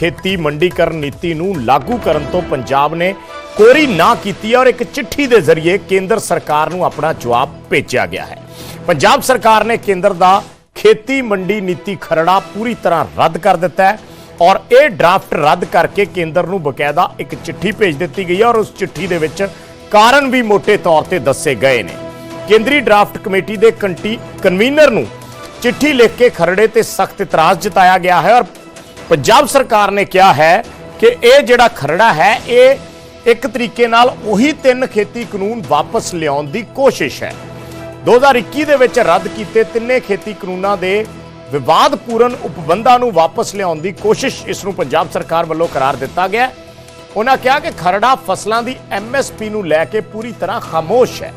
ਖੇਤੀ ਮੰਡੀਕਰਨ ਨੀਤੀ ਨੂੰ ਲਾਗੂ ਕਰਨ ਤੋਂ ਪੰਜਾਬ ਨੇ ਕੋਰੀ ਨਾ ਕੀਤੀ ਹੈ ਔਰ ਇੱਕ ਚਿੱਠੀ ਦੇ ਜ਼ਰੀਏ ਕੇਂਦਰ ਸਰਕਾਰ ਨੂੰ ਆਪਣਾ ਜਵਾਬ ਭੇਜਿਆ ਗਿਆ ਹੈ। ਪੰਜਾਬ ਸਰਕਾਰ ਨੇ ਕੇਂਦਰ ਦਾ ਖੇਤੀ ਮੰਡੀ ਨੀਤੀ ਖਰੜਾ ਪੂਰੀ ਤਰ੍ਹਾਂ ਰੱਦ ਕਰ ਦਿੱਤਾ ਹੈ ਔਰ ਇਹ ਡਰਾਫਟ ਰੱਦ ਕਰਕੇ ਕੇਂਦਰ ਨੂੰ ਬਕਾਇਦਾ ਇੱਕ ਚਿੱਠੀ ਭੇਜ ਦਿੱਤੀ ਗਈ ਹੈ ਔਰ ਉਸ ਚਿੱਠੀ ਦੇ ਵਿੱਚ ਕਾਰਨ ਵੀ ਮੋٹے ਤੌਰ ਤੇ ਦੱਸੇ ਗਏ ਨੇ। ਕੇਂਦਰੀ ਡਰਾਫਟ ਕਮੇਟੀ ਦੇ ਕੰਟੀ, ਕਨਵੀਨਰ ਨੂੰ ਚਿੱਠੀ ਲਿਖ ਕੇ ਖਰੜੇ ਤੇ ਸਖਤ ਇਤਰਾਜ਼ ਜਤਾਇਆ ਗਿਆ ਹੈ ਔਰ ਪੰਜਾਬ ਸਰਕਾਰ ਨੇ ਕਿਹਾ ਹੈ ਕਿ ਇਹ ਜਿਹੜਾ ਖਰੜਾ ਹੈ, ਇਹ ਇੱਕ ਤਰੀਕੇ ਨਾਲ ਉਹੀ ਤਿੰਨ ਖੇਤੀ ਕਾਨੂੰਨ ਵਾਪਸ ਲਿਆਉਣ ਦੀ ਕੋਸ਼ਿਸ਼ ਹੈ। 2021 ਦੇ ਵਿੱਚ ਰੱਦ ਕੀਤੇ ਤਿੰਨੇ ਖੇਤੀ ਕਾਨੂੰਨਾਂ ਦੇ ਵਿਵਾਦਪੂਰਨ ਉਪਬੰਧਾਂ ਨੂੰ ਵਾਪਸ ਲਿਆਉਣ ਦੀ ਕੋਸ਼ਿਸ਼ ਇਸ ਨੂੰ ਪੰਜਾਬ ਸਰਕਾਰ ਵੱਲੋਂ ਕਰਾਰ ਦਿੱਤਾ ਗਿਆ ਉਹਨਾਂ ਕਿਹਾ ਕਿ ਖਰੜਾ ਫਸਲਾਂ ਦੀ ਐਮਐਸਪੀ ਨੂੰ ਲੈ ਕੇ ਪੂਰੀ ਤਰ੍ਹਾਂ ਖਾਮੋਸ਼ ਹੈ।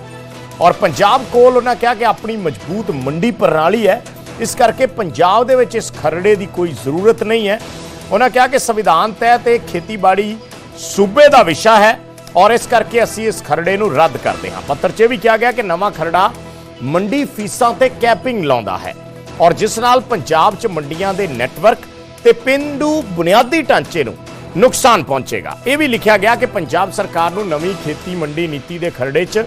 ਔਰ ਪੰਜਾਬ ਕੋਲ ਉਹਨਾਂ ਕਿਹਾ ਕਿ ਆਪਣੀ ਮਜ਼ਬੂਤ ਮੰਡੀ ਪ੍ਰਣਾਲੀ ਹੈ। ਇਸ ਕਰਕੇ ਪੰਜਾਬ ਦੇ ਵਿੱਚ ਇਸ ਖਰੜੇ ਦੀ ਕੋਈ ਜ਼ਰੂਰਤ ਨਹੀਂ ਹੈ। ਉਹਨਾਂ ਕਿਹਾ ਕਿ ਸੰਵਿਧਾਨ ਤਹਿਤ ਇਹ ਖੇਤੀਬਾੜੀ ਸੂਬੇ ਦਾ ਵਿਸ਼ਾ ਹੈ ਔਰ ਇਸ ਕਰਕੇ ਅਸੀਂ ਇਸ ਖਰੜੇ ਨੂੰ ਰੱਦ ਕਰਦੇ ਹਾਂ। ਪੱਤਰ 'ਚ ਇਹ ਵੀ ਕਿਹਾ ਗਿਆ ਕਿ ਨਵਾਂ ਖਰੜਾ ਮੰਡੀ ਫੀਸਾਂ ਤੇ ਕੈਪਿੰਗ ਲਾਉਂਦਾ ਹੈ ਔਰ ਜਿਸ ਨਾਲ ਪੰਜਾਬ 'ਚ ਮੰਡੀਆਂ ਦੇ ਨੈਟਵਰਕ ਤੇ ਪਿੰਡੂ ਬੁਨਿਆਦੀ ਢਾਂਚੇ ਨੂੰ ਨੁਕਸਾਨ ਪਹੁੰਚੇਗਾ। ਇਹ ਵੀ ਲਿਖਿਆ ਗਿਆ ਕਿ ਪੰਜਾਬ ਸਰਕਾਰ ਨੂੰ ਨਵੀਂ ਖੇਤੀ ਮੰਡੀ ਨੀਤੀ ਦੇ ਖਰੜੇ 'ਚ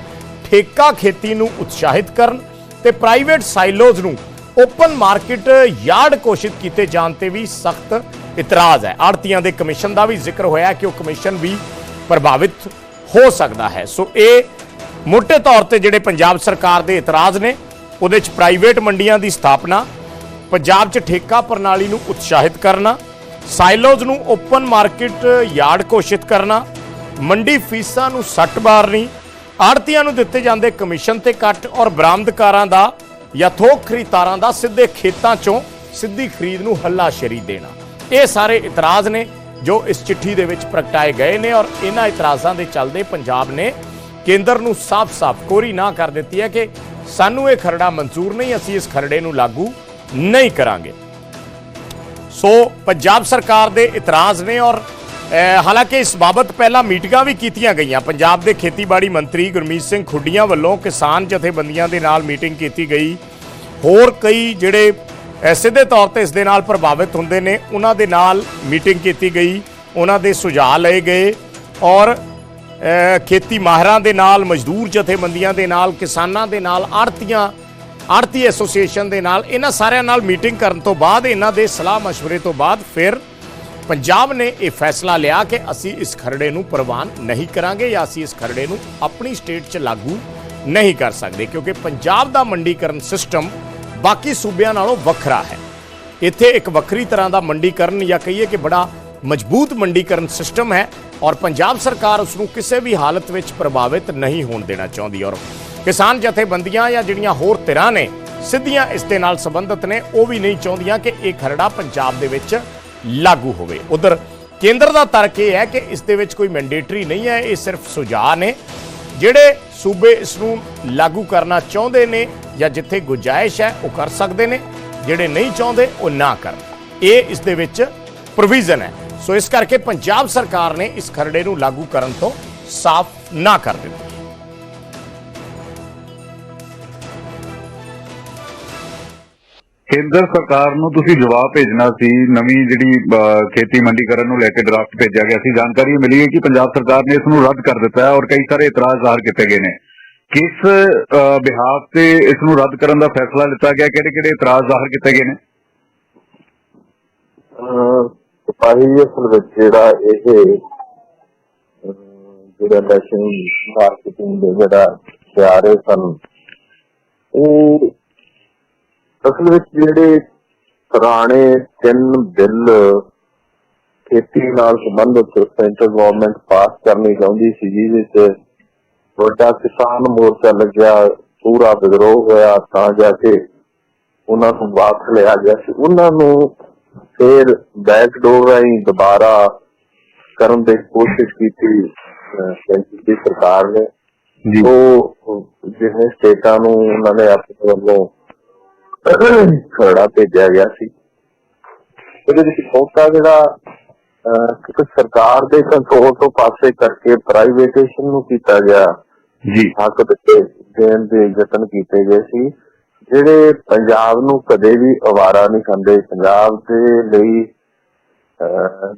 ਠੇਕਾ ਖੇਤੀ ਨੂੰ ਉਤਸ਼ਾਹਿਤ ਕਰਨ ਤੇ ਪ੍ਰਾਈਵੇਟ ਸਾਈਲੋਜ਼ ਨੂੰ ਓਪਨ ਮਾਰਕੀਟ ਯਾਰਡ ਘੋਸ਼ਿਤ ਕੀਤੇ ਜਾਣ ਤੇ ਵੀ ਸਖਤ ਇਤਰਾਜ਼ ਹੈ। ਆੜਤੀਆਂ ਦੇ ਕਮਿਸ਼ਨ ਦਾ ਵੀ ਜ਼ਿਕਰ ਹੋਇਆ ਕਿ ਉਹ ਕਮਿਸ਼ਨ ਵੀ ਪ੍ਰਭਾਵਿਤ ਹੋ ਸਕਦਾ ਹੈ। ਸੋ ਇਹ ਮੋٹے ਤੌਰ ਤੇ ਜਿਹੜੇ ਪੰਜਾਬ ਸਰਕਾਰ ਦੇ ਇਤਰਾਜ਼ ਨੇ, ਉਹਦੇ ਚ ਪ੍ਰਾਈਵੇਟ ਮੰਡੀਆਂ ਦੀ ਸਥਾਪਨਾ, ਪੰਜਾਬ 'ਚ ਠੇਕਾ ਪ੍ਰਣਾਲੀ ਨੂੰ ਉਤਸ਼ਾਹਿਤ ਕਰਨਾ ਸਾਈਲੋਜ਼ ਨੂੰ ਓਪਨ ਮਾਰਕੀਟ ਯਾਰਡ ਘੋਸ਼ਿਤ ਕਰਨਾ, ਮੰਡੀ ਫੀਸਾਂ ਨੂੰ ਸੱਟ ਮਾਰਨੀ ਆੜਤੀਆਂ ਨੂੰ ਦਿੱਤੇ ਜਾਂਦੇ ਕਮਿਸ਼ਨ ਤੇ ਕੱਟ ਔਰ ਬਰਾਮਦਕਾਰਾਂ ਦਾ ਜਾਂ ਥੋਕ ਖਰੀਦਦਾਰਾਂ ਦਾ ਸਿੱਧੇ ਖੇਤਾਂ 'ਚੋਂ ਸਿੱਧੀ ਖਰੀਦ ਨੂੰ ਹੱਲਾਸ਼ੇਰੀ ਦੇਣਾ। ਇਹ ਸਾਰੇ ਇਤਰਾਜ਼ ਨੇ ਜੋ ਇਸ ਚਿੱਠੀ ਦੇ ਵਿੱਚ ਪ੍ਰਗਟਾਏ ਗਏ ਨੇ ਔਰ ਇਹਨਾਂ ਇਤਰਾਜ਼ਾਂ ਦੇ ਚੱਲਦੇ ਪੰਜਾਬ ਨੇ ਕੇਂਦਰ ਨੂੰ ਸਾਫ਼-ਸਾਫ਼ ਕੋਰੀ ਨਾ ਕਰ ਦਿੱਤੀ ਹੈ ਕਿ ਸਾਨੂੰ ਇਹ ਖਰੜਾ ਮਨਜ਼ੂਰ ਨਹੀਂ, ਅਸੀਂ ਇਸ ਖਰੜੇ ਨੂੰ ਲਾਗੂ ਨਹੀਂ ਕਰਾਂਗੇ। ਸੋ ਪੰਜਾਬ ਸਰਕਾਰ ਦੇ ਇਤਰਾਜ਼ ਨੇ ਔਰ ਹਾਲਾਂਕਿ ਇਸ ਬਾਬਤ ਪਹਿਲਾਂ ਮੀਟਿੰਗਾਂ ਵੀ ਕੀਤੀਆਂ ਗਈਆਂ। ਪੰਜਾਬ ਦੇ ਖੇਤੀਬਾੜੀ ਮੰਤਰੀ ਗੁਰਮੀਤ ਸਿੰਘ ਖੁੱਡੀਆਂ ਵੱਲੋਂ ਕਿਸਾਨ ਜਥੇਬੰਦੀਆਂ ਦੇ ਨਾਲ ਮੀਟਿੰਗ ਕੀਤੀ ਗਈ। ਹੋਰ ਕਈ ਜਿਹੜੇ ਸਿੱਧੇ ਤੌਰ ਤੇ ਇਸ ਦੇ ਨਾਲ ਪ੍ਰਭਾਵਿਤ ਹੁੰਦੇ ਨੇ, ਉਹਨਾਂ ਦੇ ਨਾਲ ਮੀਟਿੰਗ ਕੀਤੀ ਗਈ। ਉਹਨਾਂ ਦੇ ਸੁਝਾਅ ਲਏ ਗਏ ਔਰ ਖੇਤੀ ਮਾਹਰਾਂ ਦੇ ਨਾਲ, ਮਜ਼ਦੂਰ ਜਥੇਬੰਦੀਆਂ ਦੇ ਨਾਲ, ਕਿਸਾਨਾਂ ਦੇ ਨਾਲ ਆੜਤੀਆਂ ਆੜਤੀ ਐਸੋਸੀਏਸ਼ਨ ਦੇ ਨਾਲ, ਇਹਨਾਂ ਸਾਰਿਆਂ ਨਾਲ ਮੀਟਿੰਗ ਕਰਨ ਤੋਂ ਬਾਅਦ, ਇਹਨਾਂ ਦੇ ਸਲਾਹ مشਵਰੇ ਤੋਂ ਬਾਅਦ ਫਿਰ ਪੰਜਾਬ ਨੇ ਇਹ ਫੈਸਲਾ ਲਿਆ ਕਿ ਅਸੀਂ ਇਸ ਖਰੜੇ ਨੂੰ ਪ੍ਰਵਾਨ ਨਹੀਂ ਕਰਾਂਗੇ ਜਾਂ ਅਸੀਂ ਇਸ ਖਰੜੇ ਨੂੰ ਆਪਣੀ ਸਟੇਟ 'ਚ ਲਾਗੂ ਨਹੀਂ ਕਰ ਸਕਦੇ, ਕਿਉਂਕਿ ਪੰਜਾਬ ਦਾ ਮੰਡੀਕਰਨ ਸਿਸਟਮ ਬਾਕੀ ਸੂਬਿਆਂ ਨਾਲੋਂ ਵੱਖਰਾ ਹੈ। ਇੱਥੇ ਇੱਕ ਵੱਖਰੀ ਤਰ੍ਹਾਂ ਦਾ ਮੰਡੀਕਰਨ ਜਾਂ ਕਹੀਏ ਕਿ ਬੜਾ ਮਜ਼ਬੂਤ ਮੰਡੀਕਰਨ ਸਿਸਟਮ ਹੈ ਔਰ ਪੰਜਾਬ ਸਰਕਾਰ ਉਸ ਨੂੰ ਕਿਸੇ ਵੀ ਹਾਲਤ ਵਿੱਚ ਪ੍ਰਭਾਵਿਤ ਨਹੀਂ ਹੋਣ ਦੇਣਾ ਚਾਹੁੰਦੀ ਔਰ ਕਿਸਾਨ ਜਥੇਬੰਦੀਆਂ ਜਾਂ ਜਿਹੜੀਆਂ ਹੋਰ ਧਿਰਾਂ ਨੇ ਸਿੱਧੀਆਂ ਇਸ ਦੇ ਨਾਲ ਸੰਬੰਧਿਤ ਨੇ, ਉਹ ਵੀ ਨਹੀਂ ਚਾਹੁੰਦੀਆਂ ਕਿ ਇਹ ਖਰੜਾ ਪੰਜਾਬ ਦੇ ਵਿੱਚ ਲਾਗੂ ਹੋਵੇ। ਉਧਰ ਕੇਂਦਰ ਦਾ ਤਰਕ ਇਹ ਹੈ ਕਿ ਇਸ ਦੇ ਵਿੱਚ ਕੋਈ ਮੈਂਡੇਟਰੀ ਨਹੀਂ ਹੈ, ਇਹ ਸਿਰਫ ਸੁਝਾਅ ਨੇ। ਜਿਹੜੇ ਸੂਬੇ ਇਸ ਨੂੰ ਲਾਗੂ ਕਰਨਾ ਚਾਹੁੰਦੇ ਨੇ ਜਾਂ ਜਿੱਥੇ ਗੁੰਜਾਇਸ਼ ਹੈ, ਉਹ ਕਰ ਸਕਦੇ ਨੇ। ਜਿਹੜੇ ਨਹੀਂ ਚਾਹੁੰਦੇ, ਉਹ ਨਾ ਕਰਨ। ਇਹ ਇਸ ਦੇ ਵਿੱਚ ਪ੍ਰੋਵੀਜ਼ਨ ਹੈ। ਸੋ ਇਸ ਕਰਕੇ ਪੰਜਾਬ ਸਰਕਾਰ ਨੇ ਇਸ ਖਰੜੇ ਨੂੰ ਲਾਗੂ ਕਰਨ ਤੋਂ ਸਾਫ਼ ਨਾ ਕਰ ਦਿੱਤਾ। ਕੇਂਦਰ ਸਰਕਾਰ ਨੂੰ ਤੁਸੀਂ ਜਵਾਬ ਭੇਜਣਾ ਸੀ, ਨਵੀਂ ਜਿਹੜੀ ਖੇਤੀ ਮੰਡੀਕਰਨ ਨੂੰ ਲੈ ਕੇ ਡਰਾਫਟ ਭੇਜਿਆ ਗਿਆ ਸੀ, ਜਾਣਕਾਰੀ ਮਿਲੀ ਹੈ ਕਿ ਪੰਜਾਬ ਸਰਕਾਰ ਨੇ ਇਸ ਨੂੰ ਰੱਦ ਕਰ ਦਿੱਤਾ ਹੈ ਔਰ ਕਈ ਸਾਰੇ ਇਤਰਾਜ਼ ਜ਼ਾਹਰ ਕੀਤੇ ਗਏ ਨੇ। ਕਿਸ ਬਿਹਾਫ ਤੇ ਇਸ ਨੂੰ ਰੱਦ ਕਰਨ ਦਾ ਫੈਸਲਾ ਲਿੱਤਾ ਗਿਆ ਕਿਹੜੇ ਕਿਹੜੇ ਇਤਰਾਜ਼ ਜ਼ਾਹਰ ਕੀਤੇ ਗਏ ਨੇ? ਸਿਪਾਹੀ ਅਸਲ ਵਿੱਚ ਜਿਹੜਾ ਇਹ ਜਿਹੜਾ ਨੈਸ਼ਨਲ ਮਾਰਕੀਟਿੰਗ ਦੇ ਜਿਹੜਾ ਸਿਆਰੇ ਸਨ, ਉਹ ਅਸਲ ਵਿੱਚ ਜਿਹੜੇ ਪੁਰਾਣੇ ਤਿੰਨ ਬਿੱਲ ਖੇਤੀ ਨਾਲ ਸੰਬੰਧਿਤ ਸੈਂਟਰ ਗਵਰਨਮੈਂਟ ਪਾਸ ਕਰਨੀ ਚਾਹੁੰਦੀ ਸੀ ਜਿਹਦੇ ਚ ਵੱਡਾ ਕਿਸਾਨ ਮੋਰਚਾ ਲੱਗਿਆ ਪੂਰਾ ਵਿਦਰੋਹ ਹੋਇਆ ਤਾਂ ਜਾ ਕੇ ਉਹਨਾਂ ਨੂੰ ਵਾਪਸ ਲਿਆ ਗਿਆ ਸੀ। ਉਹਨਾਂ ਨੂੰ ਫਿਰ ਬੈਕਡੋਰ ਰਾਹੀਂ ਦੁਬਾਰਾ ਕਰਨ ਦੀ ਕੋਸ਼ਿਸ਼ ਕੀਤੀ ਸਰਕਾਰ ਨੇ। ਉਹ ਜਿਵੇਂ ਸਟੇਟਾਂ ਨੂੰ ਉਹਨਾਂ ਨੇ ਆਪਣੇ ਵੱਲੋਂ ਖਰੜਾ ਭੇਜਿਆ ਗਿਆ ਸੀ। ਇਹਦੇ ਵਿੱਚ ਬਹੁਤਾ ਜਿਹੜਾ ਕਿਉਂਕਿ ਸਰਕਾਰ ਦੇ ਕੰਟਰੋਲ ਤੋਂ ਪਾਸੇ ਕਰਕੇ ਪ੍ਰਾਈਵੇਟੇਸ਼ਨ ਨੂੰ ਕੀਤਾ ਗਿਆ। ਜੀ। ਹੱਕ ਦਿੱਤੇ ਦੇਣ ਦੇ ਯਤਨ ਕੀਤੇ ਗਏ ਸੀ। ਜਿਹੜੇ ਪੰਜਾਬ ਨੂੰ ਕਦੇ ਵੀ ਅਵਾਰਾ ਨਹੀਂ ਖਾਂਦੇ ਪੰਜਾਬ ਦੇ ਲਈ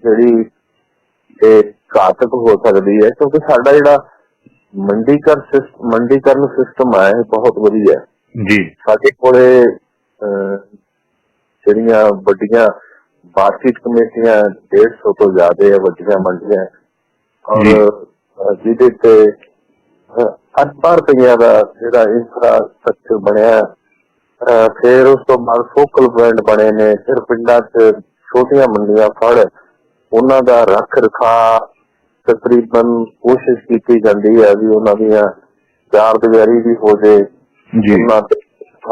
ਜਿਹੜੀ ਇਹ ਘਾਤਕ ਹੋ ਸਕਦੀ ਹੈ ਕਿਉਂਕਿ ਸਾਡਾ ਜਿਹੜਾ ਮੰਡੀਕਰਨ ਸਿਸਟਮ ਮੰਡੀਕਰਨ ਸਿਸਟਮ ਹੈ ਬਹੁਤ ਵਧੀਆ ਜੀ। ਸਾਡੇ ਕੋਲੇ ਜਿਹੜੀਆਂ ਵੱਡੀਆਂ ਬਾਤਚੀਤ ਕਮੇਟੀਆਂ 150 ਤੋਂ ਜ਼ਿਆਦਾ ਹੈ ਵੱਡੀਆਂ ਮੰਡੀਆਂ। ਔਰ ਜਿਹਦੇ ਤੇ ਅਹ, ਅਰਬਾਂ ਰੁਪਈਆ ਦਾ ਜਿਹੜਾ ਇਨਫਰਾਸਟ੍ਰਕਚਰ ਬਣਿਆ ਫਿਰ ਉਸ ਤੋਂ ਬਾਅਦ ਫੋਕਲ ਪੁਆਇੰਟ ਬਣੇ ਨੇ ਫਿਰ ਪਿੰਡਾਂ 'ਚ ਛੋਟੀਆਂ ਮੰਡੀਆਂ ਫੜ ਉਹਨਾਂ ਦਾ ਰੱਖ ਰਖਾ ਤਕਰੀਬਨ ਕੋਸ਼ਿਸ਼ ਕੀਤੀ ਜਾਂਦੀ ਹੈ ਵੀ ਉਹਨਾਂ ਦੀਆਂ ਚਾਰ ਦੀਵਾਰੀ ਵੀ ਹੋ ਜੇ। ਜੀ।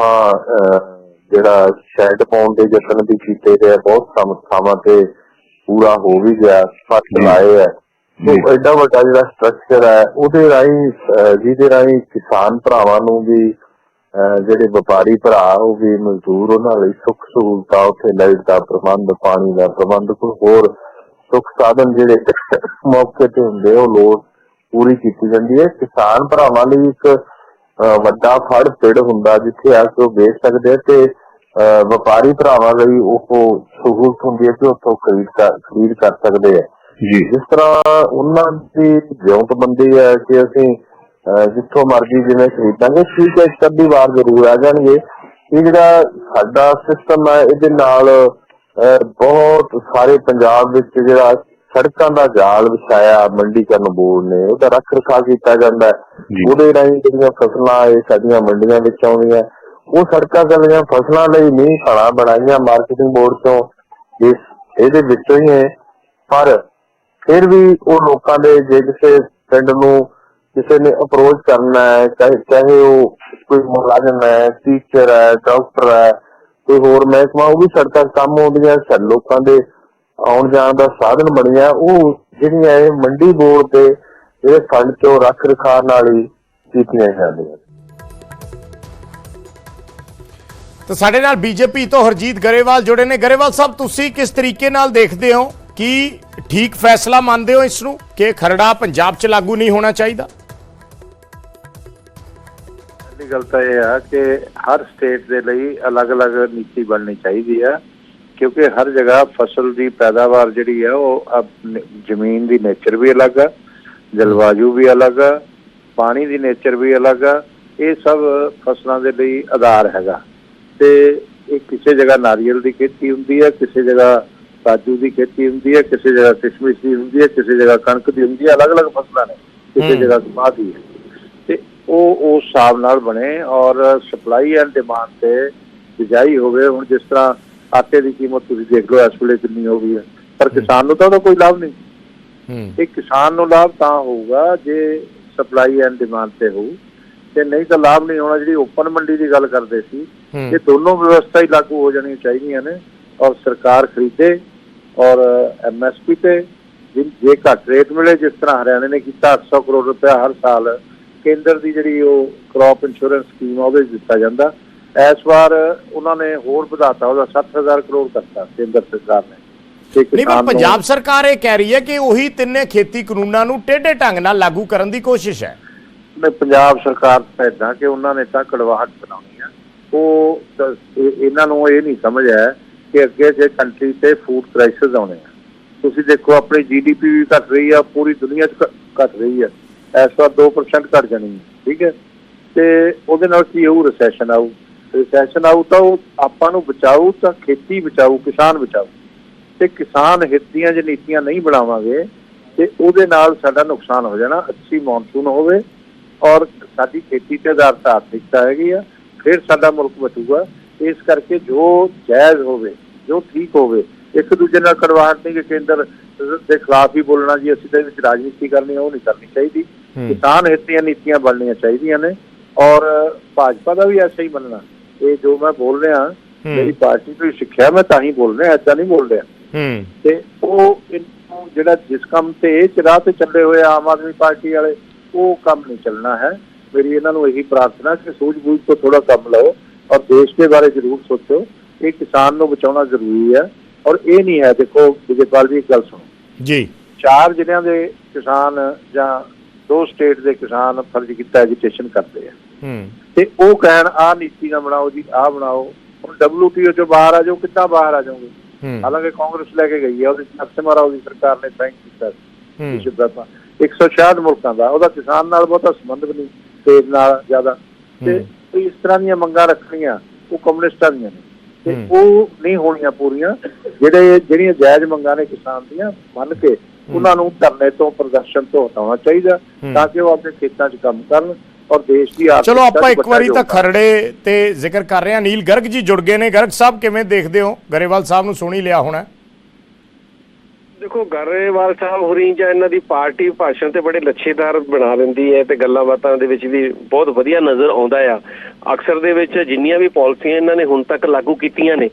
ਹਾਂ ਜਿਹੜਾ ਸ਼ੈਡ ਪਾਉਣ ਦੇ ਯਤਨ ਵੀ ਕੀਤੇ ਗਏ ਬਹੁਤ ਸੰਸਥਾਵਾਂ ਤੇ ਪੂਰਾ ਹੋ ਵੀ ਗਿਆ ਫੱਟ। ਲਾਏ ਹੈ। ਤੋਂ ਐਡਾ ਵੱਡਾ ਜਿਹੜਾ ਸਟਰਕਚਰ ਹੈ ਉਹਦੇ ਰਾਹੀਂ ਜਿਹਦੇ ਰਾਹੀਂ ਕਿਸਾਨ ਭਰਾਵਾਂ ਨੂੰ ਵੀ ਜਿਹੜੇ ਵਪਾਰੀ ਭਰਾ ਉਹ ਵੀ ਮਜ਼ਦੂਰ ਉਹਨਾਂ ਲਈ ਸੁੱਖ ਸਹੂਲਤਾਂ ਉੱਥੇ ਲਾਈਟ ਦਾ ਪ੍ਰਬੰਧ ਪਾਣੀ ਦਾ ਪ੍ਰਬੰਧ ਕੋਈ ਹੋਰ ਸੁੱਖ ਸਾਧਨ ਜਿਹੜੇ ਮੌਕੇ ਤੇ ਹੁੰਦੇ ਉਹ ਲੋੜ ਪੂਰੀ ਕੀਤੀ ਜਾਂਦੀ ਹੈ ਕਿਸਾਨ ਭਰਾਵਾਂ ਲਈ ਇੱਕ ਵੱਡਾ ਫੜ ਪਿੜ ਹੁੰਦਾ ਜਿੱਥੇ ਆ ਕੇ ਉਹ ਵੇਚ ਸਕਦੇ ਤੇ ਵਪਾਰੀ ਭਰਾਵਾਂ ਲਈ ਉਹ ਸਹੂਲਤ ਹੁੰਦੀ ਹੈ ਕਿ ਉੱਥੋਂ ਖਰੀਦ ਕਰ ਖਰੀਦ ਕਰ ਸਕਦੇ ਆ ਜੀ। ਜਿਸ ਤਰ੍ਹਾਂ ਉਹਨਾਂ ਦੀ ਵਿਉਂਤਬੰਦੀ ਹੈ ਕਿ ਅਸੀਂ ਜਿੱਥੋਂ ਮਰਜ਼ੀ ਜਿਵੇਂ ਖਰੀਦਾਂਗੇ ਠੀਕ ਹੈ ਇੱਕ ਅੱਧੀ ਵਾਰ ਜ਼ਰੂਰ ਆ ਜਾਣਗੇ। ਇਹ ਜਿਹੜਾ ਸਾਡਾ ਸਿਸਟਮ ਹੈ ਇਹਦੇ ਨਾਲ ਬਹੁਤ ਸਾਰੇ ਪੰਜਾਬ ਵਿੱਚ ਜਿਹੜਾ ਸੜਕਾਂ ਦਾ ਜਾਲ ਵਿਛਾਇਆ ਮੰਡੀਕਰਨ ਬੋਰਡ ਨੇ ਉਹਦਾ ਰੱਖ ਰਖਾਅ ਕੀਤਾ ਜਾਂਦਾ। ਉਹਦੇ ਰਾਹੀਂ ਜਿਹੜੀਆਂ ਫਸਲਾਂ ਇਹ ਸਾਡੀਆਂ ਮੰਡੀਆਂ ਵਿੱਚ ਆਉਂਦੀਆਂ ਉਹ ਸੜਕਾਂ ਕੱਲੀਆਂ ਫਸਲਾਂ ਲਈ ਨਹੀਂ ਖਾਣਾ ਬਣਾਈਆਂ ਮਾਰਕੀਟਿੰਗ ਬੋਰਡ ਤੋਂ ਇਸ ਇਹਦੇ ਵਿੱਚੋਂ ਹੀ ਹੈ। ਪਰ ਫਿਰ ਵੀ ਉਹ ਲੋਕਾਂ ਦੇ ਜੇ ਕਿਸੇ ਪਿੰਡ ਨੂੰ ਕਿਸੇ ਨੇ ਅਪਰੋਚ ਕਰਨਾ ਹੈ, ਚਾਹੇ ਚਾਹੇ ਉਹ ਕੋਈ ਮੁਲਾਜ਼ਮ ਹੈ ਟੀਚਰ ਹੈ ਡਾਕਟਰ ਹੈ, ਕੋਈ ਹੋਰ ਮਹਿਕਮਾ, ਉਹ ਵੀ ਸੜਕਾਂ ਕੰਮ ਆਉਂਦੀਆਂ ਸਨ ਲੋਕਾਂ ਦੇ ਆਉਣ ਜਾਣ ਦਾ ਸਾਧਨ ਬਣਿਆ। ਉਹ ਜਿਹੜੀਆਂ ਇਹ ਮੰਡੀ ਬੋਰਡ ਤੇ, ਇਹ ਫੰਡ ਚੋਂ ਰੱਖ ਰਖਾਅ ਨਾਲ ਹੀ ਕੀਤੀਆਂ ਜਾਂਦੀਆਂ ਤਾਂ ਸਾਡੇ ਨਾਲ ਬੀਜੇਪੀ ਤੋਂ ਹਰਜੀਤ ਗਰੇਵਾਲ ਜੁੜੇ ਨੇ। ਗਰੇਵਾਲ ਸਾਹਿਬ, ਤੁਸੀਂ ਕਿਸ ਤਰੀਕੇ ਨਾਲ ਦੇਖਦੇ ਹੋ ਕਿ ਠੀਕ ਫੈਸਲਾ ਮੰਨਦੇ ਹੋ ਇਸ ਨੂੰ ਕਿ ਖਰੜਾ ਪੰਜਾਬ 'ਚ ਲਾਗੂ ਨਹੀਂ ਹੋਣਾ ਚਾਹੀਦਾ? ਪਹਿਲੀ ਗੱਲ ਤਾਂ ਇਹ ਆ ਕਿ ਹਰ ਸਟੇਟ ਦੇ ਲਈ ਅਲੱਗ-ਅਲੱਗ ਨੀਤੀ ਬਣਨੀ ਚਾਹੀਦੀ ਆ, ਕਿਉਂਕਿ ਹਰ ਜਗ੍ਹਾ ਫਸਲ ਦੀ ਪੈਦਾਵਾਰ ਜਿਹੜੀ ਆ, ਉਹ ਜ਼ਮੀਨ ਦੀ ਨੇਚਰ ਵੀ ਅਲੱਗ ਆ, ਜਲਵਾਯੂ ਵੀ ਅਲੱਗ ਆ, ਪਾਣੀ ਦੀ ਨੇਚਰ ਵੀ ਅਲੱਗ ਆ, ਇਹ ਸਭ ਫਸਲਾਂ ਦੇ ਲਈ ਆਧਾਰ ਹੈਗਾ। ਤੇ ਇਹ ਕਿਸੇ ਜਗ੍ਹਾ ਨਾਰੀਅਲ ਦੀ ਖੇਤੀ ਹੁੰਦੀ ਹੈ ਕਿਸੇ ਜਗ੍ਹਾ ਕਾਜੂ ਦੀ ਖੇਤੀ ਹੁੰਦੀ ਹੈ ਕਿਸੇ ਜਗ੍ਹਾ ਕਿਸ਼ਮਿਸ਼ ਦੀ ਹੁੰਦੀ ਹੈ ਕਿਸੇ ਜਗ੍ਹਾ ਕਣਕ ਦੀ ਹੁੰਦੀ ਹੈ ਅਲੱਗ-ਅਲੱਗ ਫਸਲਾਂ ਨੇ ਕਿਸੇ। ਜਗ੍ਹਾ ਕਪਾਹ ਦੀ ਹੈ। ਤੇ ਉਹ ਉਸ ਹਿਸਾਬ ਨਾਲ ਬਣੇ ਔਰ ਸਪਲਾਈ ਐਂਡ ਡਿਮਾਂਡ ਤੇ ਬਿਜਾਈ ਹੋਵੇ। ਹੁਣ ਜਿਸ ਤਰ੍ਹਾਂ ਆਟੇ ਦੀ ਕੀਮਤ ਤੁਸੀਂ ਦੇਖ ਲਓ ਇਸ ਵੇਲੇ ਕਿੰਨੀ ਹੋ ਗਈ ਹੈ। ਪਰ ਕਿਸਾਨ ਨੂੰ ਤਾਂ ਉਹਦਾ ਕੋਈ ਲਾਭ ਨਹੀਂ। ਹੂੰ। ਇਹ ਕਿਸਾਨ ਨੂੰ ਲਾਭ ਤਾਂ ਹੋਊਗਾ ਜੇ ਸਪਲਾਈ ਐਂਡ ਡਿਮਾਂਡ ਤੇ ਹੋਊ। ਤੇ ਨਹੀਂ ਤਾਂ ਲਾਭ ਨਹੀਂ ਹੋਣਾ ਜਿਹੜੀ ਓਪਨ ਮੰਡੀ ਦੀ ਗੱਲ ਕਰਦੇ ਸੀ ਇਹ ਦੋਨੋਂ ਵਿਵਸਥਾ ਹੀ ਲਾਗੂ ਹੋ ਜਾਣੀਆਂ ਚਾਹੀਦੀਆਂ ਨੇ ਔਰ ਸਰਕਾਰ ਖਰੀਦੇ ਔਰ ਐਮਐਸਪੀ ਤੇ ਜੇ ਘੱਟ ਰੇਟ ਮਿਲੇ ਜਿਸ ਤਰ੍ਹਾਂ ਹਰਿਆਣੇ ਨੇ ਕੀਤਾ 800 ਕਰੋੜ ਰੁਪਇਆ ਹਰ ਸਾਲ ਕੇਂਦਰ ਦੀ ਜਿਹੜੀ ਉਹ ਕ੍ਰੌਪ ਇੰਸ਼ੋਰੈਂਸ ਸਕੀਮ ਆ ਉਹਦੇ ਦਿੱਤਾ ਜਾਂਦਾ। ਇਸ ਵਾਰ ਉਹਨਾਂ ਨੇ ਹੋਰ ਵਧਾਤਾ ਉਹਦਾ 60000 ਕਰੋੜ ਕਰਤਾ ਕੇਂਦਰ ਸਰਕਾਰ ਨੇ। ਨਹੀਂ ਪਰ ਪੰਜਾਬ ਸਰਕਾਰ ਇਹ ਕਹਿ ਰਹੀ ਹੈ ਕਿ ਉਹੀ ਤਿੰਨੇ ਖੇਤੀ ਕਾਨੂੰਨਾਂ ਨੂੰ ਟੇਢੇ ਢੰਗ ਨਾਲ ਲਾਗੂ ਕਰਨ ਦੀ ਕੋਸ਼ਿਸ਼ ਹੈ। ਨੇ ਪੰਜਾਬ ਸਰਕਾਰ ਤਾਂ ਕਿ ਉਹਨਾਂ ਨੇ ਤਾਂ ਕੜਵਾਹਟ ਬਣਾਉਣੀ ਆ। ਉਹ ਇਹਨਾਂ ਨੂੰ ਇਹ ਨਹੀਂ ਸਮਝ ਹੈ ਕਿ ਅੱਗੇ ਜੇ ਕੰਟਰੀ ਤੇ ਫੂਡ ਕ੍ਰਾਈਸਿਸ ਆਉਣੇ ਆ। ਤੁਸੀਂ ਦੇਖੋ, ਆਪਣੀ ਜੀਡੀਪੀ ਵੀ ਘਟ ਰਹੀ ਆ, ਪੂਰੀ ਦੁਨੀਆ 'ਚ ਘ- ਘਟ ਰਹੀ ਆ। ਇਸ ਵਾਰ 2% ਘਟ ਜਾਣੀ ਠੀਕ ਹੈ? ਤੇ ਉਹਦੇ ਨਾਲ ਕੀ ਹੋਊ? ਰੈਸੈਸ਼ਨ ਆਊ। ਰੈਸੈਸ਼ਨ ਆਊ ਤਾਂ ਉਹ ਆਪਾਂ ਨੂੰ ਬਚਾਊ ਤਾਂ ਖੇਤੀ ਬਚਾਊ, ਕਿਸਾਨ ਬਚਾਊ। ਤੇ ਕਿਸਾਨ ਹਿੱਤ ਦੀਆਂ ਜੇ ਨੀਤੀਆਂ ਨਹੀਂ ਬਣਾਵਾਂਗੇ, ਤੇ ਉਹਦੇ ਨਾਲ ਸਾਡਾ ਨੁਕਸਾਨ ਹੋ ਜਾਣਾ, ਅੱਛੀ ਮੌਨਸੂਨ ਹੋਵੇ ਔਰ ਸਾਡੀ ਖੇਤੀ ਤੇ ਆਧਾਰਿਤ ਆਰਥਿਕਤਾ ਹੈਗੀ ਆ ਫਿਰ ਸਾਡਾ ਮੁਲਕ ਬਚੂਗਾ। ਇਸ ਕਰਕੇ ਜੋ ਜਾਇਜ਼ ਹੋਵੇ ਜੋ ਠੀਕ ਹੋਵੇ ਇੱਕ ਦੂਜੇ ਨਾਲ ਕੜਵਾਹਟ ਨਹੀਂ ਕਿ ਕੇਂਦਰ ਦੇ ਖਿਲਾਫ ਹੀ ਬੋਲਣਾ ਜੀ ਅਸੀਂ ਤਾਂ ਵਿੱਚ ਰਾਜਨੀਤੀ ਕਰਨੀ ਉਹ ਨਹੀਂ ਕਰਨੀ ਚਾਹੀਦੀ। ਕਿਸਾਨ ਹਿੱਤ ਦੀਆਂ ਨੀਤੀਆਂ ਬਣਨੀਆਂ ਚਾਹੀਦੀਆਂ ਨੇ ਔਰ ਭਾਜਪਾ ਦਾ ਵੀ ਐਸਾ ਹੀ ਮੰਨਣਾ। ਇਹ ਜੋ ਮੈਂ ਬੋਲ ਰਿਹਾ। ਮੇਰੀ ਪਾਰਟੀ ਤੋਂ ਸਿੱਖਿਆ ਮੈਂ ਤਾਂ ਹੀ ਬੋਲ ਰਿਹਾ ਐਦਾਂ ਨਹੀਂ ਬੋਲ ਰਿਹਾ। ਤੇ ਉਹ ਜਿਹੜਾ ਜਿਸ ਕੰਮ ਤੇ ਇਹ ਚਰਾਹ ਤੇ ਚੱਲੇ ਹੋਏ ਆਮ ਆਦਮੀ ਪਾਰਟੀ ਵਾਲੇ ਉਹ ਕੰਮ ਨਹੀਂ ਚੱਲਣਾ ਹੈ। ਮੇਰੀ ਇਹਨਾਂ ਨੂੰ ਇਹੀ ਪ੍ਰਾਰਥਨਾ ਕਿ ਸੂਝ-ਬੂਝ ਤੋਂ ਥੋੜਾ ਕੰਮ ਲਓ ਔਰ ਦੇਸ਼ ਦੇ ਬਾਰੇ ਜ਼ਰੂਰ ਸੋਚੋ। ਇਹ ਕਿਸਾਨ ਨੂੰ ਬਚਾਉਣਾ ਜ਼ਰੂਰੀ ਹੈ ਔਰ ਇਹ ਨਹੀਂ ਹੈ ਦੇਖੋ ਵਿਜੇਪਾਲ ਵੀ ਗੱਲ ਸੁਣੋ। ਜੀ। ਚਾਰ ਜ਼ਿਲ੍ਹਿਆਂ ਦੇ ਕਿਸਾਨ ਜਾਂ ਦੋ ਸਟੇਟ ਦੇ ਕਿਸਾਨ ਫਰਜ਼ ਕੀਤਾ ਐਜੀਟੇਸ਼ਨ ਕਰਦੇ ਆ। ਹੂੰ। ਤੇ ਉਹ ਕਹਿਣ ਆ ਨੀਤੀ ਨਾ ਬਣਾਓ ਜੀ ਆ ਬਣਾਓ। ਹੁਣ ਡਬਲਯੂਟੀਓ ਚੋਂ ਬਾਹਰ ਆ ਜਾਓ ਕਿੱਦਾਂ ਬਾਹਰ ਆ ਜਾਓਗੇ? ਹਾਲਾਂਕਿ ਕਾਂਗਰਸ ਲੈ ਕੇ ਗਈ ਹੈ ਉਹਦੇ ਨਕਸ਼ੇ ਮਾਰਾ ਉਹਦੀ ਸਰਕਾਰ ਨੇ ਸਾਈਨ ਕੀਤਾ ਸੀ। ਸ਼ੁਭਕਾਮਨਾ 160 ਮੁਲਕਾਂ ਦਾ ਉਹਦਾ ਕਿਸਾਨ ਨਾਲ ਬਹੁਤਾ ਸੰਬੰਧ ਵੀ ਨਹੀਂ ਤੇ ਨਾਲ ਜ਼ਿਆਦਾ। ਤੇ ਇਸ ਤਰ੍ਹਾਂ ਦੀਆਂ ਮੰਗਾਂ ਰੱਖਣੀਆਂ ਉਹ ਕਮਿਊਨਿਸਟਾਂ ਦੀਆਂ ਨੇ। ਤੇ ਉਹ ਨਹੀਂ ਹੋਣੀਆਂ ਪੂਰੀਆਂ ਜਿਹੜੇ ਜਿਹੜੀਆਂ ਜਾਇਜ਼ ਮੰਗਾਂ ਨੇ ਕਿਸਾਨ ਦੀਆਂ ਮੰਨ ਕੇ ਉਹਨਾਂ ਨੂੰ ਧਰਨੇ ਤੋਂ ਪ੍ਰਦਰਸ਼ਨ ਤੋਂ ਹਟਾਉਣਾ ਚਾਹੀਦਾ ਤਾਂ ਕਿ ਉਹ ਆਪਣੇ ਖੇਤਾਂ 'ਚ ਕੰਮ ਕਰਨ ਔਰ ਦੇਸ਼ ਦੀ ਆਰਥਿਕਤਾ ਚਲੋ ਆਪਾਂ ਇੱਕ ਵਾਰੀ ਤਾਂ ਖਰੜੇ ਤੇ ਜ਼ਿਕਰ ਕਰ ਰਹੇ ਹਾਂ। ਨੀਲ ਗਰਗ ਜੀ ਜੁੜ ਗਏ ਨੇ। ਗਰਗ ਸਾਹਿਬ ਕਿਵੇਂ ਦੇਖਦੇ ਹੋ? ਗਰੇਵਾਲ ਸਾਹਿਬ ਨੂੰ ਸੁਣੀ ਲਿਆ ਹੋਣਾ। ਦੇਖੋ, ਗਰੇਵਾਲ ਸਾਹਿਬ ਹੋਰੀ ਜਾਂ ਇਹਨਾਂ ਦੀ ਪਾਰਟੀ ਭਾਸ਼ਣ ਤੇ ਬੜੇ ਲੱਛੇਦਾਰ ਬਣਾ ਦਿੰਦੀ ਹੈ ਤੇ ਗੱਲਾਂ ਬਾਤਾਂ ਦੇ ਵਿੱਚ ਵੀ ਬਹੁਤ ਵਧੀਆ ਨਜ਼ਰ ਆਉਂਦਾ ਆ। ਅਕਸਰ ਦੇ ਵਿੱਚ ਜਿੰਨੀਆਂ ਵੀ ਪਾਲਿਸੀਆਂ ਇਹਨਾਂ ਨੇ ਹੁਣ ਤੱਕ ਲਾਗੂ ਕੀਤੀਆਂ ਨੇ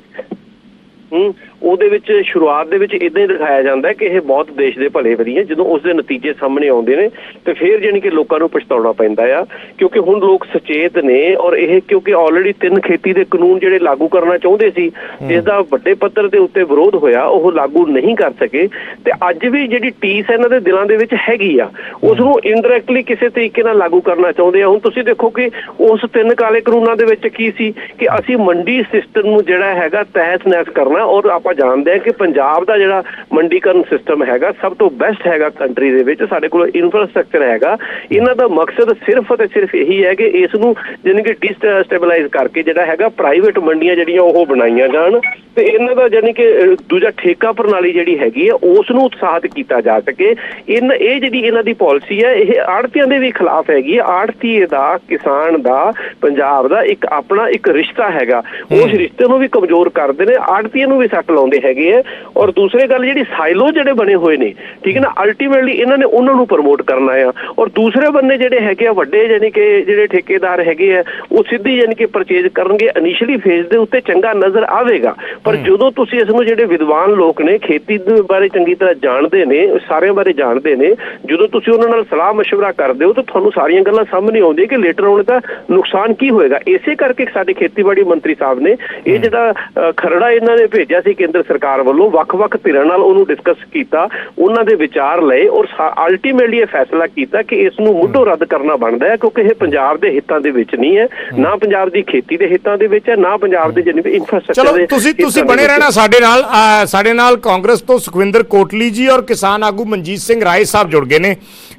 ਉਹਦੇ ਵਿੱਚ ਸ਼ੁਰੂਆਤ ਦੇ ਵਿੱਚ ਇਦਾਂ ਹੀ ਦਿਖਾਇਆ ਜਾਂਦਾ ਕਿ ਇਹ ਬਹੁਤ ਦੇਸ਼ ਦੇ ਭਲੇ ਵਧੀਆ ਜਦੋਂ ਉਸ ਦੇ ਨਤੀਜੇ ਸਾਹਮਣੇ ਆਉਂਦੇ ਨੇ ਤੇ ਫਿਰ ਜਾਣੀ ਕਿ ਲੋਕਾਂ ਨੂੰ ਪਛਤਾਉਣਾ ਪੈਂਦਾ ਆ ਕਿਉਂਕਿ ਹੁਣ ਲੋਕ ਸੁਚੇਤ ਨੇ ਔਰ ਇਹ ਕਿਉਂਕਿ ਆਲਰੇਡੀ ਤਿੰਨ ਖੇਤੀ ਦੇ ਕਾਨੂੰਨ ਜਿਹੜੇ ਲਾਗੂ ਕਰਨਾ ਚਾਹੁੰਦੇ ਸੀ ਜਿਸ ਦਾ ਵੱਡੇ ਪੱਧਰ ਦੇ ਉੱਤੇ ਵਿਰੋਧ ਹੋਇਆ ਉਹ ਲਾਗੂ ਨਹੀਂ ਕਰ ਸਕੇ। ਤੇ ਅੱਜ ਵੀ ਜਿਹੜੀ ਟੀਸ ਇਹਨਾਂ ਦੇ ਦਿਲਾਂ ਦੇ ਵਿੱਚ ਹੈਗੀ ਆ ਉਸ ਨੂੰ ਇਨਡਾਇਰੈਕਟਲੀ ਕਿਸੇ ਤਰੀਕੇ ਨਾਲ ਲਾਗੂ ਕਰਨਾ ਚਾਹੁੰਦੇ ਆ। ਹੁਣ ਤੁਸੀਂ ਦੇਖੋ ਕਿ ਉਸ ਤਿੰਨ ਕਾਲੇ ਕਾਨੂੰਨਾਂ ਦੇ ਵਿੱਚ ਕੀ ਸੀ ਕਿ ਅਸੀਂ ਮੰਡੀ ਸਿਸਟਮ ਨੂੰ ਜਿਹੜਾ ਹੈਗਾ ਤਹਿਸ ਨਹਿਸ ਕਰਨਾ ਔਰ ਆਪਾਂ ਜਾਣਦੇ ਹਾਂ ਕਿ ਪੰਜਾਬ ਦਾ ਜਿਹੜਾ ਮੰਡੀਕਰਨ ਸਿਸਟਮ ਹੈਗਾ ਸਭ ਤੋਂ ਬੈਸਟ ਹੈਗਾ ਕੰਟਰੀ ਦੇ ਵਿੱਚ ਸਾਡੇ ਕੋਲ ਇਨਫਰਾਸਟ੍ਰਕਚਰ ਹੈਗਾ। ਇਹਨਾਂ ਦਾ ਮਕਸਦ ਸਿਰਫ ਅਤੇ ਸਿਰਫ ਇਹੀ ਹੈ ਕਿ ਇਸ ਨੂੰ ਜਾਣੀ ਕਿ ਡਿਸਟੇਬਲਾਈਜ਼ ਕਰਕੇ ਜਿਹੜਾ ਹੈਗਾ ਪ੍ਰਾਈਵੇਟ ਮੰਡੀਆਂ ਜਿਹੜੀਆਂ ਉਹ ਬਣਾਈਆਂ ਜਾਣ ਤੇ ਇਹਨਾਂ ਦਾ ਜਾਣੀ ਕਿ ਦੂਜਾ ਠੇਕਾ ਪ੍ਰਣਾਲੀ ਜਿਹੜੀ ਹੈਗੀ ਹੈ ਉਸ ਨੂੰ ਉਤਸ਼ਾਹਿਤ ਕੀਤਾ ਜਾ ਸਕੇ। ਇਨ ਇਹ ਜਿਹੜੀ ਇਹਨਾਂ ਦੀ ਪਾਲਿਸੀ ਹੈ ਇਹ ਆੜਤੀਆਂ ਦੇ ਵੀ ਖਿਲਾਫ ਹੈਗੀ ਹੈ। ਆੜਤੀਏ ਦਾ ਕਿਸਾਨ ਦਾ ਪੰਜਾਬ ਦਾ ਇੱਕ ਆਪਣਾ ਇੱਕ ਰਿਸ਼ਤਾ ਹੈਗਾ। ਉਸ ਰਿਸ਼ਤੇ ਨੂੰ ਵੀ ਕਮਜ਼ੋਰ ਕਰਦੇ ਨੇ। ਆੜਤੀਆਂ ਨੂੰ ਵੀ ਸੱਟ ਲਾਉਂਦੇ ਹੈਗੇ ਆ ਔਰ ਦੂਸਰੇ ਗੱਲ ਜਿਹੜੀ ਸਾਈਲੋ ਜਿਹੜੇ ਬਣੇ ਹੋਏ ਨੇ ਠੀਕ ਹੈ ਨਾ ਅਲਟੀਮੇਟਲੀ ਇਹਨਾਂ ਨੇ ਉਹਨਾਂ ਨੂੰ ਪ੍ਰਮੋਟ ਕਰਨਾ ਆ ਔਰ ਦੂਸਰੇ ਬੰਨੇ ਜਿਹੜੇ ਹੈਗੇ ਆ ਵੱਡੇ ਯਾਨੀ ਕਿ ਜਿਹੜੇ ਠੇਕੇਦਾਰ ਹੈਗੇ ਆ ਉਹ ਸਿੱਧੀ ਯਾਨੀ ਕਿ ਪਰਚੇਜ ਕਰਨਗੇ ਇਨੀਸ਼ੀਅਲੀ ਫੇਜ਼ ਦੇ ਉੱਤੇ ਚੰਗਾ ਨਜ਼ਰ ਆਵੇਗਾ ਪਰ ਜਦੋਂ ਤੁਸੀਂ ਇਸ ਨੂੰ ਜਿਹੜੇ ਵਿਦਵਾਨ ਲੋਕ ਨੇ ਖੇਤੀ ਦੇ ਬਾਰੇ ਚੰਗੀ ਤਰ੍ਹਾਂ ਜਾਣਦੇ ਨੇ ਸਾਰਿਆਂ ਬਾਰੇ ਜਾਣਦੇ ਨੇ ਜਦੋਂ ਤੁਸੀਂ ਉਹਨਾਂ ਨਾਲ ਸਲਾਹ مشورہ ਕਰਦੇ ਹੋ ਤਾਂ ਤੁਹਾਨੂੰ ਸਾਰੀਆਂ ਗੱਲਾਂ ਸਾਹਮਣੇ ਆਉਂਦੀਆਂ ਕਿ ਲੇਟਰ ਆਉਣ ਦਾ ਨੁਕਸਾਨ ਕੀ ਹੋਏਗਾ ਇਸੇ ਕਰਕੇ ਸਾਡੇ ਖੇਤੀਬਾੜੀ ਮੰਤਰੀ ਸਾਹਿਬ ਨੇ ਇਹ ਜਿਹੜਾ ਅ, ਖਰੜਾ ਇਹਨਾਂ ਨੇ ਭੇਜਿਆ ਸੀ ਕੇਂਦਰ ਸਰਕਾਰ ਵੱਲੋਂ ਵੱਖ-ਵੱਖ ਧਿਰਾਂ ਨਾਲ ਉਹਨੂੰ ਡਿਸਕਸ ਕੀਤਾ ਉਹਨਾਂ ਦੇ ਵਿਚਾਰ ਲਏ ਔਰ ਅਲਟੀਮੇਟਲੀ ਇਹ ਫੈਸਲਾ ਕੀਤਾ ਕਿ ਇਸ ਨੂੰ ਮੁੱਢੋਂ ਰੱਦ ਕਰਨਾ ਬਣਦਾ ਹੈ ਕਿਉਂਕਿ ਇਹ ਪੰਜਾਬ ਦੇ ਹਿੱਤਾਂ ਦੇ ਵਿੱਚ ਨਹੀਂ ਹੈ ਨਾ ਪੰਜਾਬ ਦੀ ਖੇਤੀ ਦੇ ਹਿੱਤਾਂ ਦੇ ਵਿੱਚ ਹੈ ਨਾ ਪੰਜਾਬ ਦੇ ਜਨਮ ਇਨਫਰਾਸਟ੍ਰਕਚਰ ਚਲੋ ਦੇ ਤੁਸੀਂ ਤੁਸੀਂ ਦੇ ਬਣੇ। ਰਹਿਣਾ ਸਾਡੇ ਨਾਲ ਸਾਡੇ ਨਾਲ ਕਾਂਗਰਸ ਤੋਂ ਸੁਖਵਿੰਦਰ ਕੋਟਲੀ ਜੀ ਔਰ ਕਿਸਾਨ ਆਗੂ ਮਨਜੀਤ ਸਿੰਘ ਰਾਏ ਸਾਹਿਬ ਜੁੜ ਗਏ ਨੇ।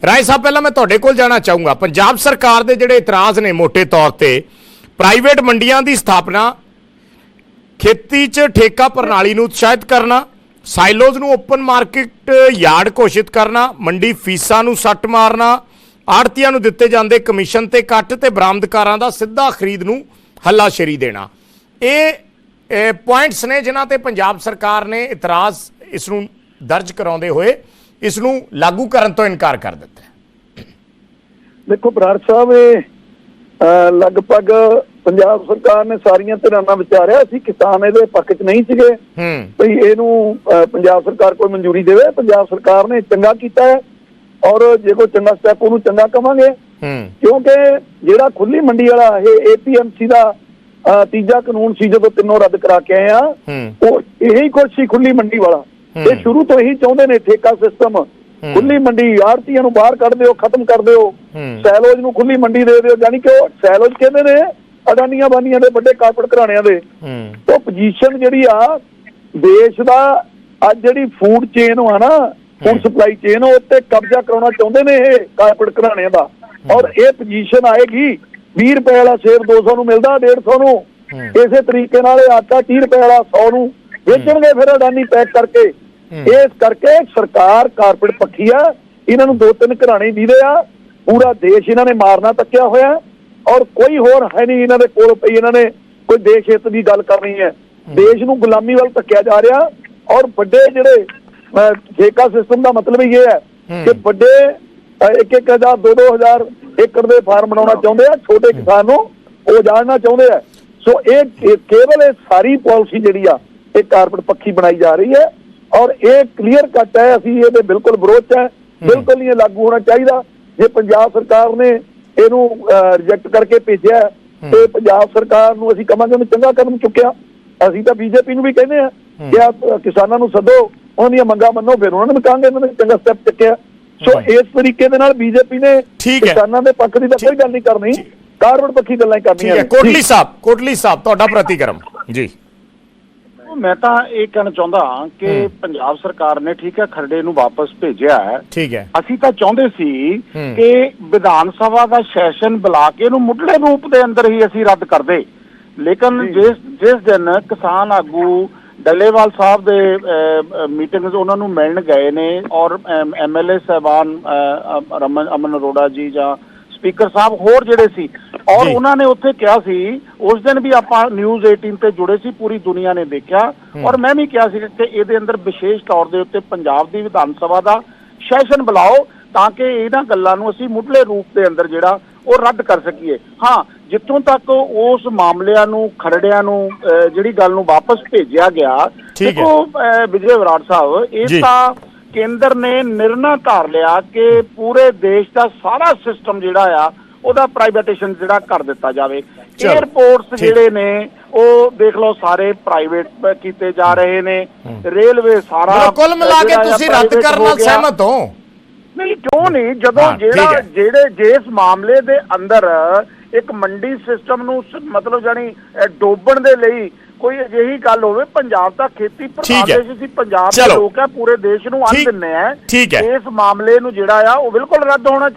ਰਾਏ ਸਾਹਿਬ ਪਹਿਲਾਂ ਮੈਂ ਤੁਹਾਡੇ ਕੋਲ ਜਾਣਾ ਚਾਹੂੰਗਾ। ਪੰਜਾਬ ਸਰਕਾਰ ਦੇ ਜਿਹੜੇ ਇਤਰਾਜ਼ ਨੇ ਮੋٹے ਤੌਰ ਤੇ ਪ੍ਰਾਈਵੇਟ ਮੰਡੀਆਂ ਦੀ ਸਥਾਪਨਾ ਖੇਤੀ 'ਚ ਠੇਕਾ ਪ੍ਰਣਾਲੀ ਨੂੰ ਉਤਸ਼ਾਹਿਤ ਕਰਨਾ ਸਾਈਲੋਜ਼ ਨੂੰ ਓਪਨ ਮਾਰਕੀਟ ਯਾਰਡ ਘੋਸ਼ਿਤ ਕਰਨਾ, ਮੰਡੀ ਫੀਸਾਂ ਨੂੰ ਸੱਟ ਮਾਰਨਾ ਆੜਤੀਆਂ ਨੂੰ ਦਿੱਤੇ ਜਾਂਦੇ ਕਮਿਸ਼ਨ ਤੇ ਕੱਟ ਤੇ ਬਰਾਮਦਕਾਰਾਂ ਦਾ ਸਿੱਧਾ ਖਰੀਦ ਨੂੰ ਹੱਲਾਸ਼ੇਰੀ ਦੇਣਾ। ਇਹ ਪੁਆਇੰਟਸ ਨੇ ਜਿਨ੍ਹਾਂ ਤੇ ਪੰਜਾਬ ਸਰਕਾਰ ਨੇ ਇਤਰਾਜ਼ ਇਸ ਨੂੰ ਦਰਜ ਕਰਾਉਂਦੇ ਹੋਏ ਇਸ ਨੂੰ ਲਾਗੂ ਕਰਨ ਤੋਂ ਇਨਕਾਰ ਕਰ ਦਿੱਤਾ ਦੇਖੋ ਬਰਾੜ ਸਾਹਿਬ, ਇਹ ਲਗਭਗ ਪੰਜਾਬ ਸਰਕਾਰ ਨੇ ਸਾਰੀਆਂ ਧਿਰਾਂ ਨਾਲ ਵਿਚਾਰਿਆ ਸੀ ਕਿਸਾਨ ਇਹਦੇ ਪੱਖ 'ਚ ਨਹੀਂ ਸੀਗੇ। ਹੂੰ। ਭਈ ਇਹਨੂੰ ਪੰਜਾਬ ਸਰਕਾਰ ਕੋਈ ਮਨਜ਼ੂਰੀ ਦੇਵੇ ਪੰਜਾਬ ਸਰਕਾਰ ਨੇ ਚੰਗਾ ਕੀਤਾ ਹੈ। ਔਰ ਜੇ ਕੋਈ ਚੰਗਾ ਸਟੈਪ ਉਹਨੂੰ ਚੰਗਾ ਕਵਾਂਗੇ। ਹੂੰ। ਕਿਉਂਕਿ ਜਿਹੜਾ ਖੁੱਲੀ ਮੰਡੀ ਵਾਲਾ ਇਹ ਏਪੀਐਮਸੀ ਦਾ ਤੀਜਾ ਕਾਨੂੰਨ ਸੀ ਜਦੋਂ ਤਿੰਨੋਂ ਰੱਦ ਕਰਾ ਕੇ ਆਏ ਆ ਹੂੰ। ਉਹ ਇਹੀ ਕੁਛ ਸੀ ਖੁੱਲੀ ਮੰਡੀ ਵਾਲਾ। ਹੂੰ। ਇਹ ਸ਼ੁਰੂ ਤੋਂ ਇਹੀ ਚਾਹੁੰਦੇ ਨੇ ਠੇਕਾ ਸਿਸਟਮ ਖੁੱਲੀ ਮੰਡੀ ਆੜਤੀਆਂ ਨੂੰ ਬਾਹਰ ਕੱਢ ਦਿਓ ਖਤਮ ਕਰ ਦਿਓ। ਹੂੰ। ਸੈਲੋਜ ਨੂੰ ਖੁੱਲੀ ਮੰਡੀ ਦੇ ਦਿਓ ਯਾਨੀ ਕਿ ਉਹ ਸੈਲੋਜ ਕਹਿੰਦੇ ਨੇ ਅਡਾਨੀਆਂ ਬਾਨੀਆਂ ਦੇ ਵੱਡੇ ਕਾਰਪੋਰੇਟ ਘਰਾਣਿਆਂ ਦੇ। ਹੂੰ। ਉਹ ਪੋਜੀਸ਼ਨ ਜਿਹੜੀ ਆ ਦੇਸ਼ ਦਾ ਅੱਜ ਜਿਹੜੀ ਫੂਡ ਚੇਨ ਆ ਨਾ ਫੂਡ ਸਪਲਾਈ ਚੇਨ ਉਹ ਤੇ ਕਬਜ਼ਾ ਕਰਾਉਣਾ ਚਾਹੁੰਦੇ ਨੇ ਇਹ ਕਾਰਪੋਰੇਟ ਘਰਾਣਿਆਂ ਦਾ। ਔਰ ਇਹ ਪੋਜੀਸ਼ਨ ਆਏਗੀ 20 ਰੁਪਏ ਵਾਲਾ ਸੇਬ 200 ਨੂੰ ਮਿਲਦਾ 150 ਨੂੰ। ਇਸੇ ਤਰੀਕੇ ਨਾਲ ਇਹ ਆਟਾ 30 ਰੁਪਏ ਵਾਲਾ 100 ਨੂੰ ਵੇਚਣਗੇ ਫਿਰ ਅਡਾਨੀ ਪੈਕ ਕਰਕੇ। ਇਸ ਕਰਕੇ ਸਰਕਾਰ ਕਾਰਪੋਰੇਟ ਪੱਖੀ ਆ ਇਹਨਾਂ ਨੂੰ ਦੋ ਤਿੰਨ ਘਰਾਣੇ ਦੀਦੇ ਆ। ਪੂਰਾ ਦੇਸ਼ ਇਹਨਾਂ ਨੇ ਮਾਰਨਾ ਤੱਕਿਆ ਹੋਇਆ। ਔਰ ਕੋਈ ਹੋਰ ਹੈ ਨਹੀਂ ਇਹਨਾਂ ਦੇ ਕੋਲ ਪਈ ਇਹਨਾਂ ਨੇ ਕੋਈ ਦੇਸ਼ ਹਿੱਤ ਦੀ ਗੱਲ ਕਰਨੀ ਹੈ। ਦੇਸ਼ ਨੂੰ ਗੁਲਾਮੀ ਵੱਲ ਧੱਕਿਆ ਜਾ ਰਿਹਾ ਔਰ ਵੱਡੇ ਜਿਹੜੇ ਠੇਕਾ ਸਿਸਟਮ ਦਾ ਮਤਲਬ ਇਹ ਹੈ ਕਿ ਵੱਡੇ ਇੱਕ ਇੱਕ ਹਜ਼ਾਰ ਦੋ ਦੋ ਹਜ਼ਾਰ ਏਕੜ ਦੇ ਫਾਰਮ ਬਣਾਉਣਾ ਚਾਹੁੰਦੇ ਆ ਛੋਟੇ ਕਿਸਾਨ ਨੂੰ ਉਹ ਜਾਣਨਾ ਚਾਹੁੰਦੇ ਆ। ਸੋ ਇਹ ਕੇਵਲ ਇਹ ਸਾਰੀ ਪਾਲਿਸੀ ਜਿਹੜੀ ਆ ਇਹ ਕਾਰਪੋਰੇਟ ਪੱਖੀ ਬਣਾਈ ਜਾ ਰਹੀ ਹੈ ਔਰ ਇਹ ਕਲੀਅਰ ਕੱਟ ਹੈ ਅਸੀਂ ਇਹਦੇ ਬਿਲਕੁਲ ਵਿਰੋਧ 'ਚ ਹੈ। ਬਿਲਕੁਲ ਨਹੀਂ ਇਹ ਲਾਗੂ ਹੋਣਾ ਚਾਹੀਦਾ। ਜੇ ਪੰਜਾਬ ਸਰਕਾਰ ਨੇ ਇਹਨੂੰ ਰਿਜੈਕਟ ਕਰਕੇ ਭੇਜਿਆ। ਤੇ ਪੰਜਾਬ ਸਰਕਾਰ ਨੂੰ ਅਸੀਂ ਕਹਾਂਗੇ ਉਹਨੂੰ ਚੰਗਾ ਕਦਮ ਚੁੱਕਿਆ। ਅਸੀਂ ਤਾਂ ਬੀਜੇਪੀ ਨੂੰ ਵੀ ਕਹਿੰਦੇ ਆ ਕਿ ਅ, ਕਿਸਾਨਾਂ ਨੂੰ ਸੱਦੋ ਉਹਨਾਂ ਦੀਆਂ ਮੰਗਾਂ ਮੰਨੋ ਫਿਰ ਉਹਨਾਂ ਨੂੰ ਵੀ ਕਹਾਂਗੇ ਇਹਨਾਂ ਨੇ ਚੰਗਾ ਸਟੈਪ ਚੁੱਕਿਆ। ਸੋ ਇਸ ਤਰੀਕੇ ਦੇ ਨਾਲ ਬੀਜੇਪੀ ਨੇ। ਕਿਸਾਨਾਂ ਦੇ ਪੱਖ ਦੀ ਤਾਂ ਕੋਈ ਗੱਲ ਨਹੀਂ ਕਰਨੀ। ਕਾਰਵੜ ਪੱਖੀ ਗੱਲਾਂ ਹੀ ਠੀਕ ਕਰਨੀਆਂ ਹੈ। ਕੋਟਲੀ ਸਾਹਿਬ ਕੋਟਲੀ ਸਾਹਿਬ ਤੁਹਾਡਾ ਪ੍ਰਤੀਕਰਮ। ਜੀ। ਮੈਂ ਤਾਂ ਇਹ ਕਹਿਣਾ ਚਾਹੁੰਦਾ ਹਾਂ ਕਿ। ਪੰਜਾਬ ਸਰਕਾਰ ਨੇ ਠੀਕ ਹੈ ਖਰੜੇ ਨੂੰ ਵਾਪਸ ਭੇਜਿਆ ਹੈ ਠੀਕ ਹੈ ਅਸੀਂ ਤਾਂ ਚਾਹੁੰਦੇ ਸੀ। ਕਿ ਵਿਧਾਨ ਸਭਾ ਦਾ ਸੈਸ਼ਨ ਬੁਲਾ ਕੇ ਇਹਨੂੰ ਮੁੱਢਲੇ ਰੂਪ ਦੇ ਅੰਦਰ ਹੀ ਅਸੀਂ ਰੱਦ ਕਰਦੇ ਲੇਕਿਨ ਜਿਸ ਜਿਸ ਦਿਨ ਕਿਸਾਨ ਆਗੂ ਡੱਲੇਵਾਲ ਸਾਹਿਬ ਦੇ ਮੀਟਿੰਗ ਉਹਨਾਂ ਨੂੰ ਮਿਲਣ ਗਏ ਨੇ ਔਰ ਐਮਐਲਏ ਸਹਿਬਾਨ ਰਮਨ ਅਮਨ ਅਰੋੜਾ ਜੀ ਜਾਂ ਸਪੀਕਰ ਸਾਹਿਬ ਹੋਰ ਜਿਹੜੇ ਸੀ ਔਰ। ਉਹਨਾਂ ਨੇ ਉੱਥੇ ਕਿਹਾ ਸੀ ਉਸ ਦਿਨ ਵੀ ਆਪਾਂ ਨਿਊਜ਼ 18 ਤੇ ਜੁੜੇ ਸੀ ਪੂਰੀ ਦੁਨੀਆ ਨੇ ਦੇਖਿਆ ਔਰ ਮੈਂ ਵੀ ਕਿਹਾ ਸੀ ਕਿ ਇਹਦੇ ਅੰਦਰ ਵਿਸ਼ੇਸ਼ ਤੌਰ ਦੇ ਉੱਤੇ ਪੰਜਾਬ ਦੀ ਵਿਧਾਨ ਸਭਾ ਦਾ ਸੈਸ਼ਨ ਬੁਲਾਓ ਤਾਂ ਕਿ ਇਹਨਾਂ ਗੱਲਾਂ ਨੂੰ ਅਸੀਂ ਮੁੱਢਲੇ ਰੂਪ ਦੇ ਅੰਦਰ ਜਿਹੜਾ ਉਹ ਰੱਦ ਕਰ ਸਕੀਏ ਹਾਂ ਜਿੱਥੋਂ ਤੱਕ ਉਸ ਮਾਮਲਿਆਂ ਨੂੰ ਖਰੜਿਆਂ ਨੂੰ ਜਿਹੜੀ ਗੱਲ ਨੂੰ ਵਾਪਸ ਭੇਜਿਆ ਗਿਆ। ਦੇਖੋ ਵਿਜੇ ਵਿਰਾਟ ਸਾਹਿਬ ਇਹ। ਤਾਂ ਕੇਂਦਰ ਨੇ ਨਿਰਣਾ ਧਾਰ ਲਿਆ ਕਿ ਪੂਰੇ ਦੇਸ਼ ਦਾ ਸਾਰਾ ਸਿਸਟਮ ਜਿਹੜਾ ਆ ਉਹਦਾ ਪ੍ਰਾਈਵੇਟੇਸ਼ਨ ਜਿਹੜਾ ਕਰ ਦਿੱਤਾ ਜਾਵੇ 에ਅਰਪੋਰਟਸ ਠੀਕ। ਜਿਹੜੇ ਨੇ ਉਹ ਦੇਖ ਲਓ ਸਾਰੇ ਪ੍ਰਾਈਵੇਟ ਕੀਤੇ ਜਾ ਰਹੇ ਨੇ ਰੇਲਵੇ ਸਾਰਾ ਮਤਲਬ ਕੁੱਲ ਮਿਲਾ ਕੇ ਤੁਸੀਂ ਰੱਦ ਕਰਨ ਨਾਲ। ਸਹਿਮਤ ਹੋ ਨਹੀਂ ਕਿਉਂ ਨਹੀਂ ਜਦੋਂ ਜਿਹੜਾ। ਜਿਹੜੇ ਜਿਸ ਮਾਮਲੇ ਦੇ ਅੰਦਰ ਇੱਕ ਮੰਡੀ ਸਿਸਟਮ ਨੂੰ ਮਤਲਬ ਜਾਨੀ ਡੋਬਣ ਦੇ ਲਈ ਕੋਈ ਅਜਿਹੀ ਗੱਲ ਹੋਵੇ ਪੰਜਾਬ ਦਾ ਖੇਤੀ ਪ੍ਰਧਾਨ। ਦੇਸ਼ ਸੀ ਪੰਜਾਬ ਦੇ। ਲੋਕ ਆ ਪੂਰੇ ਦੇਸ਼ ਨੂੰ ਅੰਨ ਦਿੰਨੇ ਆ। ਇਸ ਮਾਮਲੇ ਨੂੰ ਜਿਹੜਾ ਆ ਉਹ ਬਿਲਕੁਲ ਰੱਦ ਹੋਣਾ